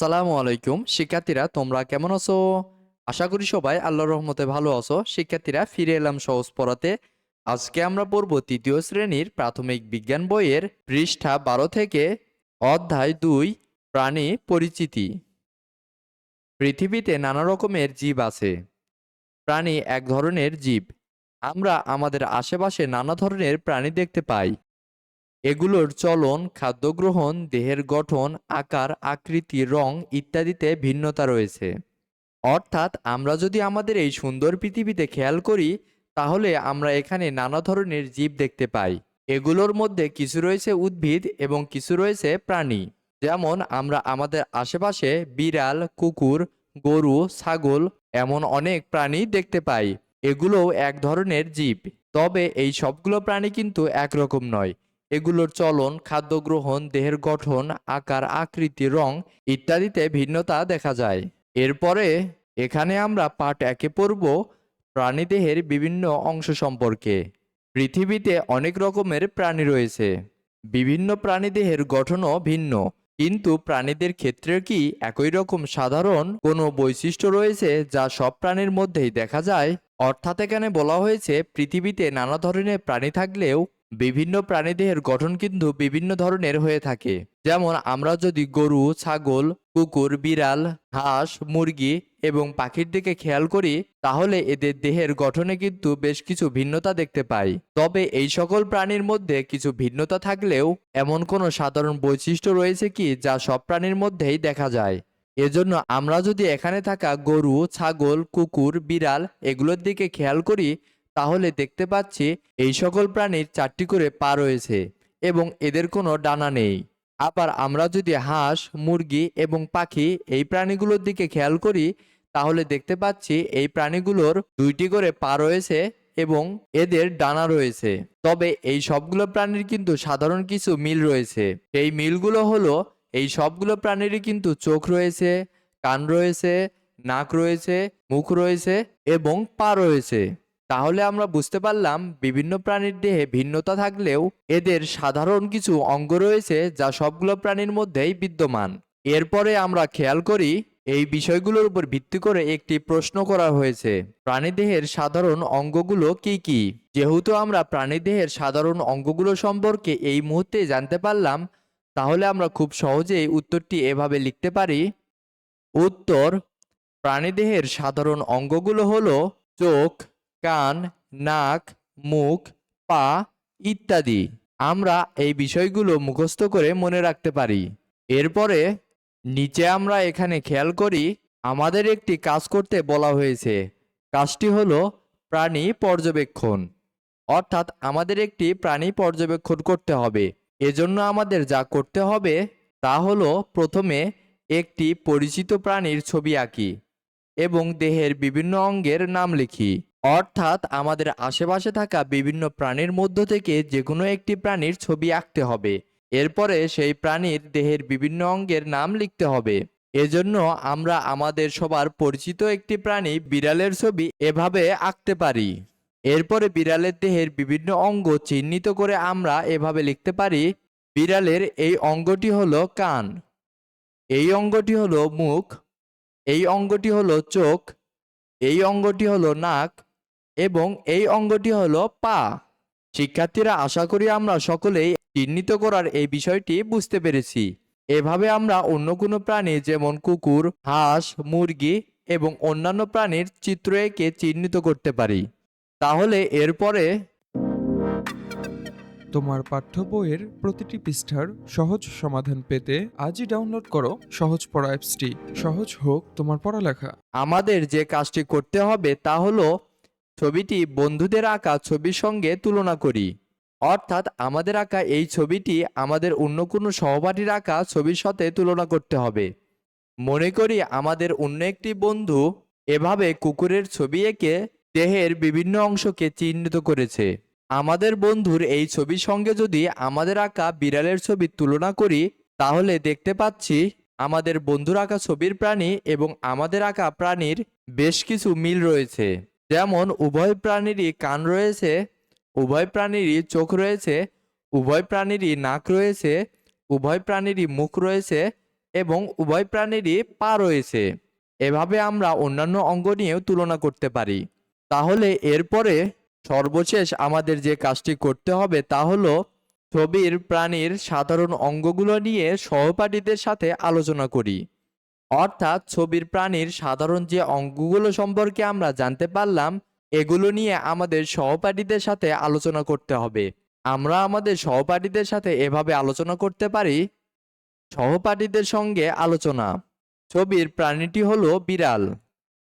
আসসালামু আলাইকুম। শিক্ষার্থীরা, তোমরা কেমন আছো? আশা করি সবাই আল্লাহর রহমতে ভালো আছো। শিক্ষার্থীরা, ফিরে এলাম সহজ পড়াতে। আজকে আমরা পড়ব তৃতীয় শ্রেণির প্রাথমিক বিজ্ঞান বইয়ের পৃষ্ঠা বারো থেকে অধ্যায় দুই, প্রাণী পরিচিতি। পৃথিবীতে নানা রকমের জীব আছে। প্রাণী এক ধরনের জীব। আমরা আমাদের আশেপাশে নানা ধরনের প্রাণী দেখতে পাই। এগুলোর চলন খাদ্য গ্রহণ দেহের গঠন, আকার, আকৃতি, রং ইত্যাদিতে ভিন্নতা রয়েছে। অর্থাৎ আমরা যদি আমাদের এই সুন্দর পৃথিবীতে খেয়াল করি, তাহলে আমরা এখানে নানা ধরনের জীব দেখতে পাই। এগুলোর মধ্যে কিছু রয়েছে উদ্ভিদ এবং কিছু রয়েছে প্রাণী। যেমন আমরা আমাদের আশেপাশে বিড়াল, কুকুর, গরু, ছাগল এমন অনেক প্রাণী দেখতে পাই। এগুলোও এক ধরনের জীব। তবে এই সবগুলো প্রাণী কিন্তু একরকম নয়। এগুলোর চলন খাদ্য গ্রহণ দেহের গঠন, আকার, আকৃতি, রং ইত্যাদিতে ভিন্নতা দেখা যায়। এরপরে এখানে আমরা পাঠ একে পড়ব প্রাণীদেহের বিভিন্ন অংশ সম্পর্কে। পৃথিবীতে অনেক রকমের প্রাণী রয়েছে। বিভিন্ন প্রাণীদেহের গঠনও ভিন্ন। কিন্তু প্রাণীদের ক্ষেত্রে কি একই রকম সাধারণ কোনো বৈশিষ্ট্য রয়েছে যা সব প্রাণীর মধ্যেই দেখা যায়? অর্থাৎ এখানে বলা হয়েছে, পৃথিবীতে নানা ধরনের প্রাণী থাকলেও বিভিন্ন প্রাণীদেহের গঠন কিন্তু বিভিন্ন ধরনের হয়ে থাকে। যেমন, আমরা যদি গরু, ছাগল, কুকুর, বিড়াল, হাঁস, মুরগি এবং পাখির দিকে খেয়াল করি, তাহলে এদের দেহের গঠনে কিন্তু বেশ কিছু ভিন্নতা দেখতে পাই। তবে এই সকল প্রাণীর মধ্যে কিছু ভিন্নতা থাকলেও এমন কোনো সাধারণ বৈশিষ্ট্য রয়েছে কি যা সব প্রাণীর মধ্যেই দেখা যায়? এজন্য আমরা যদি এখানে থাকা গরু, ছাগল, কুকুর, বিড়াল এগুলোর দিকে খেয়াল করি তাহলে দেখতে পাচ্ছি এই সকল প্রাণীর চারটি করে পা রয়েছে এবং এদের কোনো ডানা নেই। আবার আমরা যদি হাঁস, মুরগি এবং পাখি এই প্রাণীগুলোর দিকে খেয়াল করি, তাহলে দেখতে পাচ্ছি এই প্রাণীগুলোর দুইটি করে পা রয়েছে এবং এদের ডানা রয়েছে। তবে এই সবগুলো প্রাণীর কিন্তু সাধারণ কিছু মিল রয়েছে। এই মিলগুলো হলো, এই সবগুলো প্রাণীরই কিন্তু চোখ রয়েছে, কান রয়েছে, নাক রয়েছে, মুখ রয়েছে এবং পা রয়েছে। তাহলে আমরা বুঝতে পারলাম বিভিন্ন প্রাণীর দেহে ভিন্নতা থাকলেও এদের সাধারণ কিছু অঙ্গ রয়েছে যা সবগুলো প্রাণীর মধ্যেই বিদ্যমান। এরপরে আমরা খেয়াল করি, এই বিষয়গুলোর উপর ভিত্তি করে একটি প্রশ্ন করা হয়েছে, প্রাণীদেহের সাধারণ অঙ্গগুলো কি কি? যেহেতু আমরা প্রাণীদেহের সাধারণ অঙ্গগুলো সম্পর্কে এই মুহূর্তে জানতে পারলাম, তাহলে আমরা খুব সহজেই উত্তরটি এভাবে লিখতে পারি। উত্তর, প্রাণীদেহের সাধারণ অঙ্গগুলো হলো চোখ কান, নাক, মুখ, পা ইত্যাদি। আমরা এই বিষয়গুলো মুখস্থ করে মনে রাখতে পারি। এরপরে নিচে আমরা এখানে খেয়াল করি, আমাদের একটি কাজ করতে বলা হয়েছে। কাজটি হলো প্রাণী পর্যবেক্ষণ। অর্থাৎ আমাদের একটি প্রাণী পর্যবেক্ষণ করতে হবে। এজন্য আমাদের যা করতে হবে তা হলো প্রথমে একটি পরিচিত প্রাণীর ছবি আঁকি এবং দেহের বিভিন্ন অঙ্গের নাম লিখি। অর্থাৎ আমাদের আশেপাশে থাকা বিভিন্ন প্রাণীর মধ্য থেকে যে কোনো একটি প্রাণীর ছবি আঁকতে হবে। এরপরে সেই প্রাণীর দেহের বিভিন্ন অঙ্গের নাম লিখতে হবে। এজন্য আমরা আমাদের সবার পরিচিত একটি প্রাণী বিড়ালের ছবি এভাবে আঁকতে পারি। এরপরে বিড়ালের দেহের বিভিন্ন অঙ্গ চিহ্নিত করে আমরা এভাবে লিখতে পারি, বিড়ালের এই অঙ্গটি হলো কান, এই অঙ্গটি হলো মুখ, এই অঙ্গটি হলো চোখ, এই অঙ্গটি হলো নাক এবং এই অঙ্গটি হলো পা। শিক্ষার্থীরা আশা করি আমরা সকলেই চিহ্নিত করার এই বিষয়টি বুঝতে পেরেছি। এভাবে আমরা অন্য কোনো প্রাণী যেমন কুকুর হাঁস মুরগি এবং অন্যান্য প্রাণীর চিত্র একে চিহ্নিত করতে পারি। তাহলে এরপরে তোমার পাঠ্য বইয়ের প্রতিটি পৃষ্ঠার সহজ সমাধান পেতে আজই ডাউনলোড করো সহজ পড়া অ্যাপসটি। সহজ হোক তোমার পড়ালেখা। আমাদের যে কাজটি করতে হবে তা হলো ছবিটি বন্ধুদের আঁকা ছবির সঙ্গে তুলনা করি। অর্থাৎ আমাদের আঁকা এই ছবিটি আমাদের অন্য কোনো সহপাঠীর আঁকা ছবির সাথে তুলনা করতে হবে। মনে করি আমাদের অন্য একটি বন্ধু এভাবে কুকুরের ছবি এঁকে দেহের বিভিন্ন অংশকে চিহ্নিত করেছে। আমাদের বন্ধুর এই ছবির সঙ্গে যদি আমাদের আঁকা বিড়ালের ছবির তুলনা করি, তাহলে দেখতে পাচ্ছি আমাদের বন্ধুর আঁকা ছবির প্রাণী এবং আমাদের আঁকা প্রাণীর বেশ কিছু মিল রয়েছে। যেমন উভয় প্রাণীরই কান রয়েছে, উভয় প্রাণীরই চোখ রয়েছে, উভয় প্রাণীরই নাক রয়েছে, উভয় প্রাণীরই মুখ রয়েছে এবং উভয় প্রাণীরই পা রয়েছে। এভাবে আমরা অন্যান্য অঙ্গ নিয়েও তুলনা করতে পারি। তাহলে এরপরে সর্বশেষ আমাদের যে কাজটি করতে হবে তা হলো ছবির প্রাণীর সাধারণ অঙ্গগুলো নিয়ে সহপাঠীদের সাথে আলোচনা করি। অর্থাৎ ছবির প্রাণীর সাধারণ যে অঙ্গগুলো সম্পর্কে আমরা জানতে পারলাম, এগুলো নিয়ে আমাদের সহপাঠীদের সাথে আলোচনা করতে হবে। আমরা আমাদের সহপাঠীদের সাথে এভাবে আলোচনা করতে পারি? সহপাঠীদের সঙ্গে আলোচনা। ছবির প্রাণীটি হলো বিড়াল।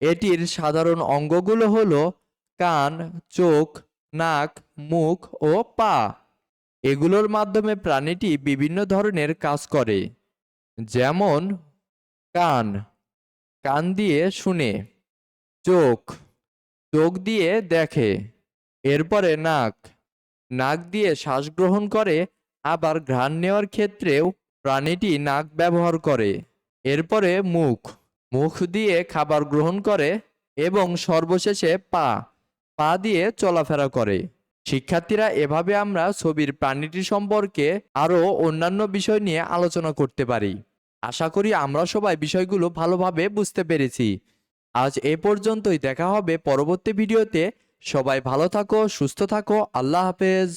এটির সাধারণ অঙ্গগুলো হলো কান, চোখ, নাক, মুখ ও পা। এগুলোর মাধ্যমে প্রাণীটি বিভিন্ন ধরনের কাজ করে। যেমন কান কান দিয়ে শুনে, চোখ চোখ দিয়ে দেখে, এরপরে নাক নাক দিয়ে শ্বাস গ্রহণ করে, আবার ঘ্রাণ নেওয়ার ক্ষেত্রেও প্রাণীটি নাক ব্যবহার করে। এরপরে মুখ মুখ দিয়ে খাবার গ্রহণ করে এবং সর্বশেষে পা পা দিয়ে চলাফেরা করে। শিক্ষার্থীরা এভাবে আমরা ছবির প্রাণীটি সম্পর্কে আরও অন্যান্য বিষয় নিয়ে আলোচনা করতে পারি। আশা করি আমরা সবাই বিষয়গুলো ভালোভাবে বুঝতে পেরেছি। আজ এ পর্যন্তই, দেখা হবে পরবর্তী ভিডিওতে। সবাই ভালো থাকো, সুস্থ থাকো, আল্লাহ হাফেজ।